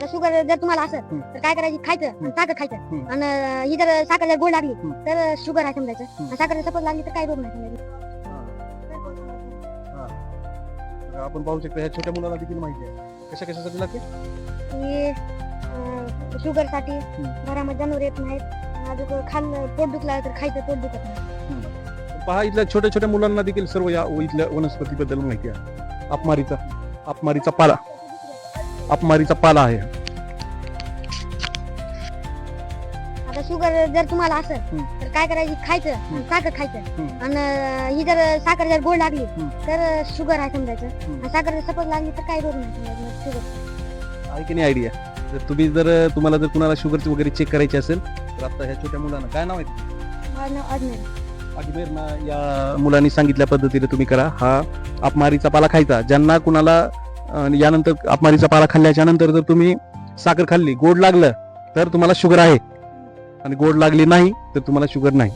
आता शुगर जर तुम्हाला हम्म. तर काय करायची? खायचं आणि. साखर खायचं. आणि ही जर साखर जर गोड लागली. तर शुगर आहे समजायचं. आणि साखर सपोज लागली तर काय रोग नाही समजायचं आपण पाहू शकतो ह्या छोट्या मुलाला देखील माहिती आहे. कशा कशासाठी लागते? की शुगरसाठी घरामध्ये जनावर येत नाहीत. अजून खाल्लं पोट दुखला तर खायचं पोट दुखत नाही. पहा इथल्या छोट्या छोट्या मुलांना देखील सर्व या इथल्या वनस्पतीबद्दल माहिती आहे. अपमारीचा अपमारीचा पाला. अपमारीचा पाला आहे. आता शुगर जर तुम्हाला असेल हम्म. तर काय करायची? खायचं आणि साखर खायचं. हम्म. आणि ही जर साखर जर गोड लागली हम्म. तर शुगर आहे समजायचं. हम्म. आणि साखर जर सपोज लागली तर काय रोग नाही समजायचं? शुगर. आहे की नाही आयडिया जर तुम्ही जर तुम्हाला जर कुणाला शुगरची वगैरे चेक करायची असेल तर आता ह्या छोट्या मुलांना काय नाव आहे माझं नाव अजमेर. अजमेर ना या मुलांनी सांगितल्या पद्धतीने तुम्ही करा. हा अपमारीचा पाला खायचा. ज्यांना कुणाला यानंतर अपमारीचा पाला खाल्ल्याच्या नंतर जर तुम्ही साखर खाल्ली गोड लागलं तर तुम्हाला शुगर आहे. आणि गोड लागली नाही तर तुम्हाला शुगर नाही.